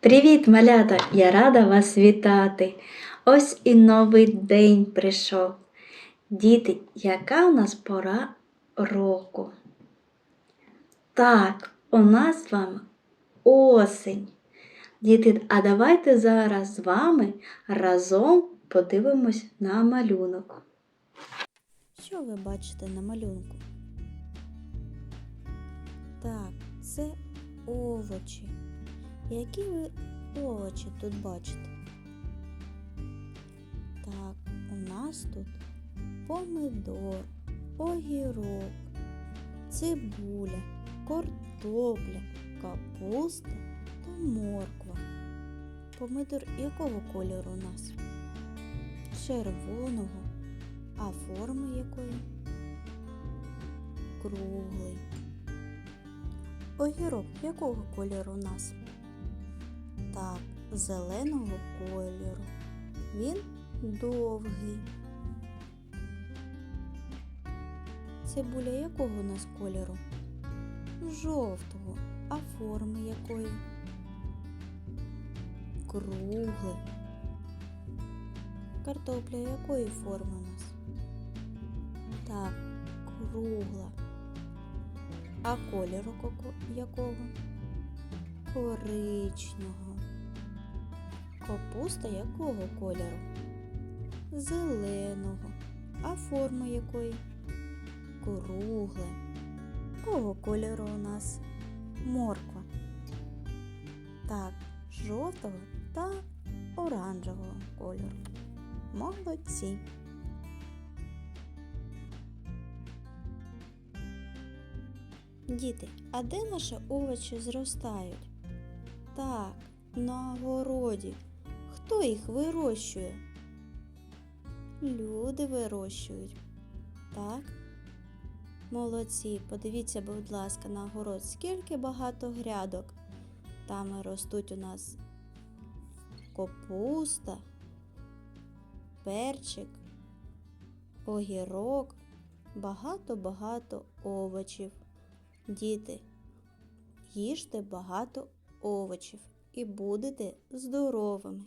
Привіт, малята! Я рада вас вітати. Ось і новий день прийшов. Діти, яка у нас пора року? Так, у нас з вами осень. Діти, а давайте зараз з вами разом подивимось на малюнок. Що ви бачите на малюнку? Так, це овочі. Які ви овочі тут бачите? Так, у нас тут помидор, огірок, цибуля, картопля, капуста та морква. Помидор якого кольору у нас? Червоного. А форми якої? Круглий. Огірок якого кольору у нас? Так, зеленого кольору. Він довгий. Цибуля якого у нас кольору? Жовтого. А форми якої? Круглий. Картопля якої форми у нас? Так, кругла. А кольору якого? Коричнього. Капуста якого кольору? Зеленого. А форма якої? Кругле. Кого кольору у нас? Морква. Так, жовтого та оранжевого кольору. Молодці. Діти, а де наші овочі зростають? Так, на городі. Хто їх вирощує? Люди вирощують. Так? Молодці, подивіться, будь ласка, на город, скільки багато грядок. Там ростуть у нас капуста, перчик, огірок, багато-багато овочів. Діти, їжте багато овочів і будете здоровими.